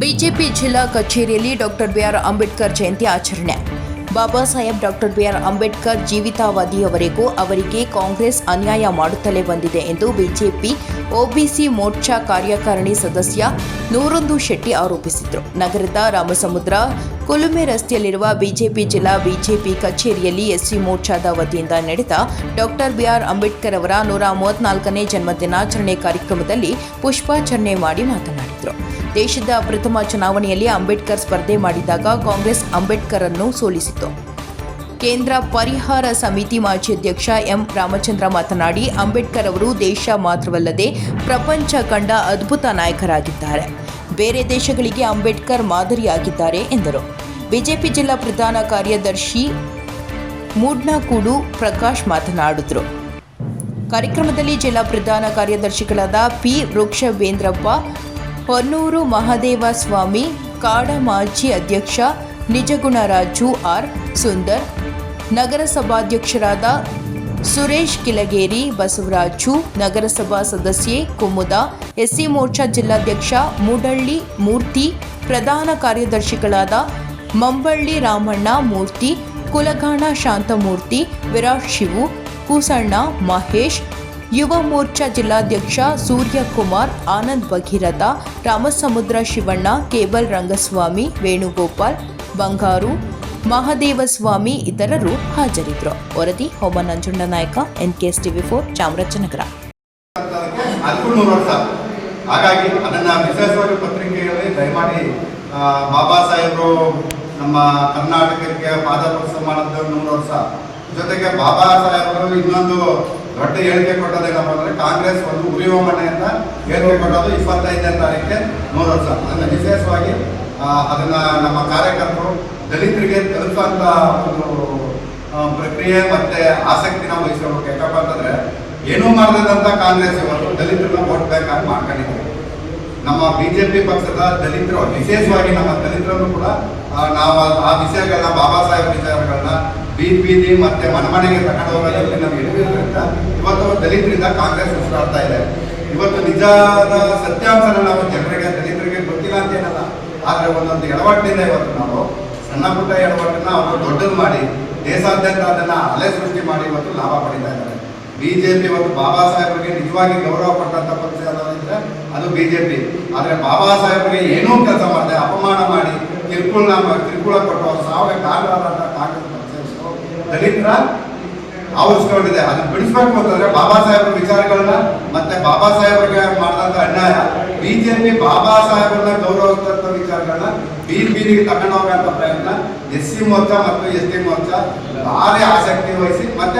BJP ಜಿಲ್ಲಾ ಕಚೇರಿಯಲ್ಲಿ doctor BR Ambedkar Jayanti ಆಚರಣೆ. ಬಾಬಾ ಸಾಹೇಬ್ ಡಾಕ್ಟರ್ ಬಿಆರ್ ಅಂಬೇಡ್ಕರ್ ಜೀವಿತಾವಧಿಯವರೆಗೂ ಅವರಿಗೆ ಕಾಂಗ್ರೆಸ್ ಅನ್ಯಾಯ ಮಾಡುತ್ತಲೇ ಬಂದಿದೆ ಎಂದು ಬಿಜೆಪಿ ಒಬಿಸಿ ಮೋರ್ಚಾ ಕಾರ್ಯಕಾರಿಣಿ ಸದಸ್ಯ ನೂರೊಂದು ಶೆಟ್ಟಿ ಆರೋಪಿಸಿದರು. ನಗರದ ರಾಮಸಮುದ್ರ ಕುಲುಮೆ ರಸ್ತೆಯಲ್ಲಿರುವ ಬಿಜೆಪಿ ಜಿಲ್ಲಾ ಬಿಜೆಪಿ ಕಚೇರಿಯಲ್ಲಿ ಎಸ್ಸಿ ಮೋರ್ಚಾದ ವತಿಯಿಂದ ನಡೆದ ಡಾಕ್ಟರ್ ಬಿಆರ್ ಅಂಬೇಡ್ಕರ್ ಅವರ ನೂರ ಮೂವತ್ನಾಲ್ಕನೇ ಜನ್ಮದಿನಾಚರಣೆ ಕಾರ್ಯಕ್ರಮದಲ್ಲಿ ಪುಷ್ಪಾಚರಣೆ ಮಾಡಿ ಮಾತನಾಡಿದರು. ದೇಶದ ಪ್ರಥಮ ಚುನಾವಣೆಯಲ್ಲಿ ಅಂಬೇಡ್ಕರ್ ಸ್ಪರ್ಧೆ ಮಾಡಿದಾಗ ಕಾಂಗ್ರೆಸ್ ಅಂಬೇಡ್ಕರ್ ಅನ್ನು ಸೋಲಿಸಿತು. ಕೇಂದ್ರ ಪರಿಹಾರ ಸಮಿತಿ ಮಾಜಿ ಅಧ್ಯಕ್ಷ ಎಂ ರಾಮಚಂದ್ರ ಮಾತನಾಡಿ, ಅಂಬೇಡ್ಕರ್ ಅವರು ದೇಶ ಮಾತ್ರವಲ್ಲದೆ ಪ್ರಪಂಚ ಕಂಡ ಅದ್ಭುತ ನಾಯಕರಾಗಿದ್ದಾರೆ. ಬೇರೆ ದೇಶಗಳಿಗೆ ಅಂಬೇಡ್ಕರ್ ಮಾದರಿಯಾಗಿದ್ದಾರೆ ಎಂದರು. ಬಿಜೆಪಿ ಜಿಲ್ಲಾ ಪ್ರಧಾನ ಕಾರ್ಯದರ್ಶಿ ಮೂಡ್ನಾಕೂಡು ಪ್ರಕಾಶ್ ಮಾತನಾಡಿದರು. ಕಾರ್ಯಕ್ರಮದಲ್ಲಿ ಜಿಲ್ಲಾ ಪ್ರಧಾನ ಕಾರ್ಯದರ್ಶಿಗಳಾದ ಪಿ ವೃಕ್ಷವೇಂದ್ರಪ್ಪ ಹೊನ್ನೂರು ಮಹದೇವ ಸ್ವಾಮಿ, ಕಾಡ ಮಾಜಿ ಅಧ್ಯಕ್ಷ ನಿಜಗುಣರಾಜು ಆರ್ ಸುಂದರ್, ನಗರಸಭಾಧ್ಯಕ್ಷರಾದ ಸುರೇಶ್ ಕಿಲಗೇರಿ, ಬಸವರಾಜು, ನಗರಸಭಾ ಸದಸ್ಯೆ ಕುಮುದ, ಎಸ್ಸಿ ಮೋರ್ಚಾ ಜಿಲ್ಲಾಧ್ಯಕ್ಷ ಮೂಡಳ್ಳಿ ಮೂರ್ತಿ, ಪ್ರಧಾನ ಕಾರ್ಯದರ್ಶಿಗಳಾದ ಮಂಬಳ್ಳಿ ರಾಮಣ್ಣ ಮೂರ್ತಿ, ಕುಲಗಾಣ ಶಾಂತಮೂರ್ತಿ, ವಿರಾಟ್ ಶಿವು, ಕೂಸಣ್ಣ ಮಹೇಶ್ ಯುವ ಮೋರ್ಚಾ ಜಿಲ್ಲಾಧ್ಯಕ್ಷ ಸೂರ್ಯಕುಮಾರ್, ಆನಂದ್ ಭಗೀರಥ, ರಾಮಸಮುದ್ರ ಶಿವಣ್ಣ, ಕೇಬಲ್ ರಂಗಸ್ವಾಮಿ, ವೇಣುಗೋಪಾಲ್, ಬಂಗಾರು, ಮಹಾದೇವಸ್ವಾಮಿ ಇತರರು ಹಾಜರಿದ್ದರು. ವರದಿ Homa Nanjunda Nayaka N K S TV four Chamarajanagar ಹಾಗಾಗಿ ಬಾಬಾ ಸಾಹೇಬರು ನಮ್ಮ ಕರ್ನಾಟಕಕ್ಕೆ ಪಾದಪುರುಷ ಮಾಡಿದ್ದು ನೂರು ವರ್ಷ. ಜೊತೆಗೆ ಬಾಬಾ ಸಾಹೇಬರು ಇನ್ನೊಂದು ದೊಡ್ಡ ಹೇಳಿಕೆ ಕೊಟ್ಟದೇನಪ್ಪ ಅಂದ್ರೆ ಕಾಂಗ್ರೆಸ್ ಒಂದು ಉರಿಯುವ ಅಂತ ಹೇಳಿಕೆ ಕೊಟ್ಟದು ಇಪ್ಪತ್ತೈದನೇ ತಾರೀಕೆ ನೂರು ವರ್ಷ ಅದನ್ನ ವಿಶೇಷವಾಗಿ ಅದನ್ನ ನಮ್ಮ ಕಾರ್ಯಕರ್ತರು ದಲಿತರಿಗೆ ತಲುಪಂತ ಒಂದು ಪ್ರಕ್ರಿಯೆ ಮತ್ತೆ ಆಸಕ್ತಿನ ವಹಿಸಬೇಕು ಯಾಕಪ್ಪ ಅಂತಂದ್ರೆ ಏನೂ ಮಾಡದಂತ ಕಾಂಗ್ರೆಸ್ ಇವತ್ತು ದಲಿತರನ್ನ ಓಟ್ ಬ್ಯಾಂಕ್ ಆಗಿ ಮಾಡ್ಕೊಂಡಿದ್ದಾರೆ ನಮ್ಮ ಬಿಜೆಪಿ ಪಕ್ಷದ ದಲಿತರು, ವಿಶೇಷವಾಗಿ ನಮ್ಮ ದಲಿತರನ್ನು ಕೂಡ ನಾವು ಆ ವಿಷಯಗಳನ್ನ, ಬಾಬಾ ಸಾಹೇಬ್ ವಿಚಾರಗಳನ್ನ ಬೀದಿ ಬೀದಿ ಮತ್ತೆ ಮನಮನೆಗೆ ತಗೊಂಡು ಹೋಗೋದ್ರಲ್ಲಿ ನಮ್ಗೆ ಹಿಡಿದಿರೋದ್ರಿಂದ ಇವತ್ತು ದಲಿತರಿಂದ ಕಾಂಗ್ರೆಸ್ ಉಸಿರಾಡ್ತಾ ಇದೆ. ಇವತ್ತು ನಿಜದ ಸತ್ಯಾಂಶನ ನಾವು ಜನರಿಗೆ, ದಲಿತರಿಗೆ ಗೊತ್ತಿಲ್ಲ ಅಂತ ಏನಲ್ಲ. ಆದ್ರೆ ಒಂದೊಂದು ಎಡವಟ್ಟಿಂದ ಇವತ್ತು ನಾವು. ಸಣ್ಣ ಪುಟ್ಟ ಎಡವಟ್ಟನ್ನ ಅವರು ದೊಡ್ಡದು ಮಾಡಿ, ದೇಶಾದ್ಯಂತ ಅದನ್ನ ಅಲೆ ಸೃಷ್ಟಿ ಮಾಡಿ ಇವತ್ತು ಲಾಭ ಪಡಿತಾ ಇದ್ದಾರೆ. ಬಿಜೆಪಿ ಇವತ್ತು ಬಾಬಾ ಸಾಹೇಬರಿಗೆ ನಿಜವಾಗಿ ಗೌರವ ಕೊಟ್ಟಂತ ಪಕ್ಷ ಯಾವ್ದಾದ್ರೆ ಅದು ಬಿಜೆಪಿ. ಆದ್ರೆ ಬಾಬಾ ಸಾಹೇಬರಿಗೆ ಏನೂ ಕೆಲಸ ಮಾಡದೆ ಅಪಮಾನ ಮಾಡಿ ಕಿರುಕುಳ ಕಿರುಕುಳ ಕೊಟ್ಟು ಅವ್ರು ಸಾವಿರ ಕಾಂಗ್ರೆಸ್ ದಲಿತರ ಆವರಿಸ್ಕೊಂಡಿದೆ ಅದನ್ನ ಬಿಡಿಸ್ಬೇಕು ಅಂತಂದ್ರೆ ಬಾಬಾ ಸಾಹೇಬ್ರ ವಿಚಾರಗಳನ್ನ ಮತ್ತೆ ಬಾಬಾ ಸಾಹೇಬ್ರಿಗೆ ಮಾಡಿದಂತ ಅನ್ಯಾಯ. ಬಿಜೆಪಿ ಬಾಬಾ ಸಾಹೇಬ್ರನ್ನ ಗೌರವಿಸಿದಂತ ವಿಚಾರಗಳನ್ನ ಬೀದಿ ಬೀದಿಗೆ ತಗೊಂಡೋಗ ಪ್ರಯತ್ನ ಎಸ್ ಸಿ ಮೋರ್ಚಾ ಮತ್ತು ಎಸ್ ಟಿ ಮೋರ್ಚಾ ಭಾರಿ ಆಸಕ್ತಿ ವಹಿಸಿ ಮತ್ತೆ